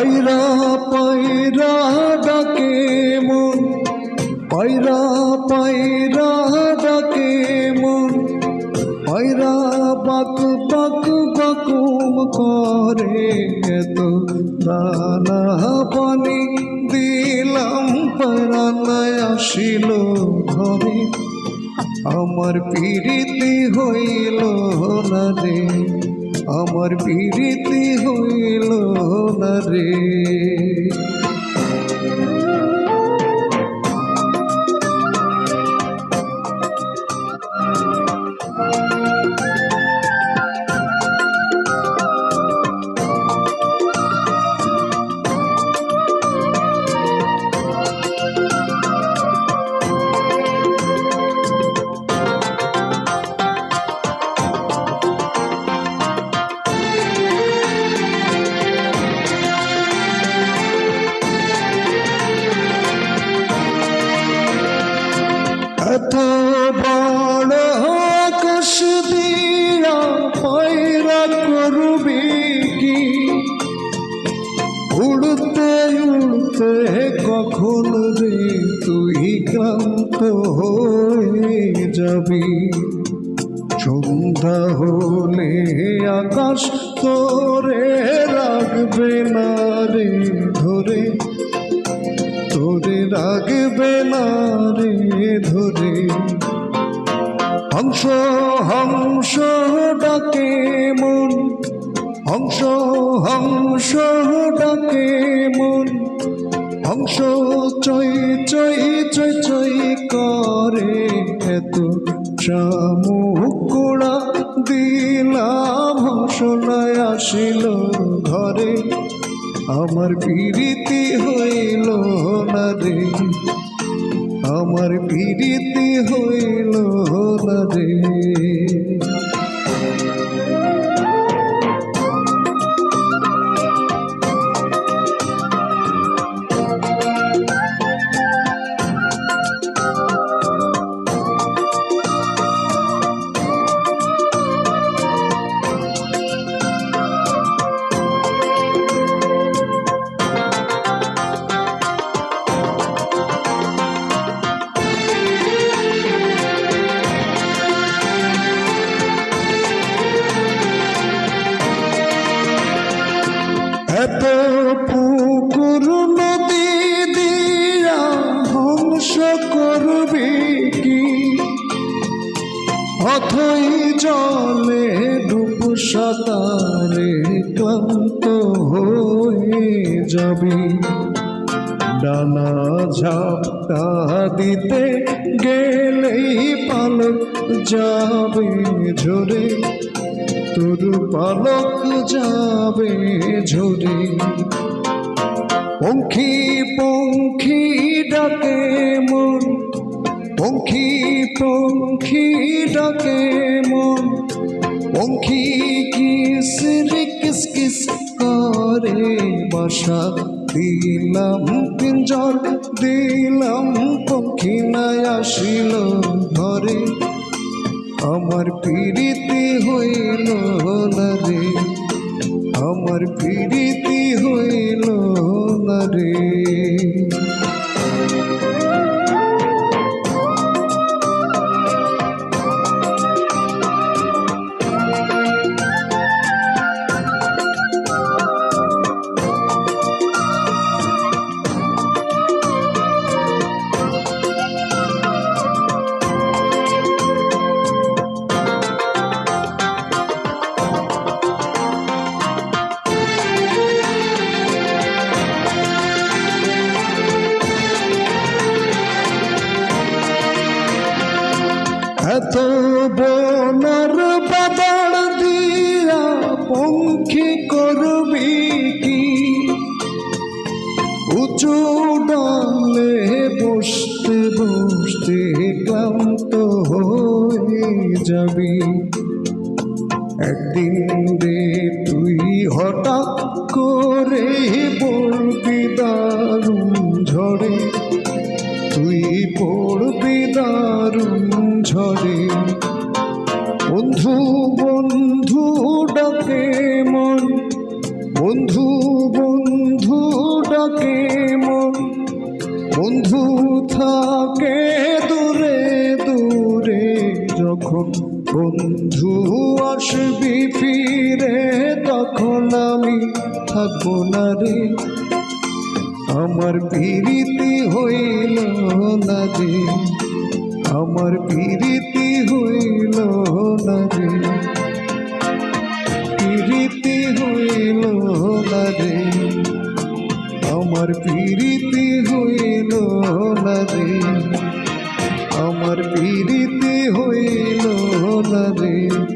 পায়রা পায়রা ডাকে মন। পায়রা পায়রা ডাকে মন। পায়রা বাক বাক, বাকুম করে এত দানা পানি দিলাম পারানায় আসিল ঘরে আমার পিরিতি হইল না রে। আমার পিরিতি হইল না রে। দিয়া পায়রা করবি কি? উড়তে উড়তে কখন রে তুই ক্লান্ত হয়ে যাবি? সন্ধ্যা হলে আকাশ তোরে রাখবে না রে ধরে। তোরে রাখবে না রে ধরে। হংস হংস ডাকে মন। হংস হংস ডাকে মন। হংস চই চই চই চই করে এত শামুকুড়া দিলাম, হংসনায় আসিল ঘরে। আমার পিরিতি হইল না রে। আমার পীড়িত হইল রে। অথই জলে ডুব সাঁতারে ক্লান্ত হয়ে যাবি। ডানা ঝাপটা দিতে গেলেই পালক যাবে ঝরে। তোর পালক যাবে ঝরে। পঙ্খী পঙ্খী ডাকে মন, পঙ্খী পঙ্খী ডাকে মন। পঙ্খী কিস রে কিস কিস করে বাসা। দিলাম পিঞ্জর, দিলাম পঙ্খী নাই আসিল ঘরে। আমার পিরিতি হইল না রে, আমার পিরিতি হইল না রে। এত বনার বাদার দিয়া পঙ্খী করবি কি? উঁচু ডালে বসতে বসতে ক্লান্ত হয়ে যাবি। একদিন ডাকে মন। বন্ধু বন্ধু ডাকে মন। বন্ধু থাকে দূরে দূরে যখন বন্ধু আসবি ফিরে, তখন আমি থাকব না রে। আমার পিরিতি হইল না রে আমার পিরিতি হইল না রে আমার পীড়িতে হইল না রে। আমার পীড়িতে হইল না রে।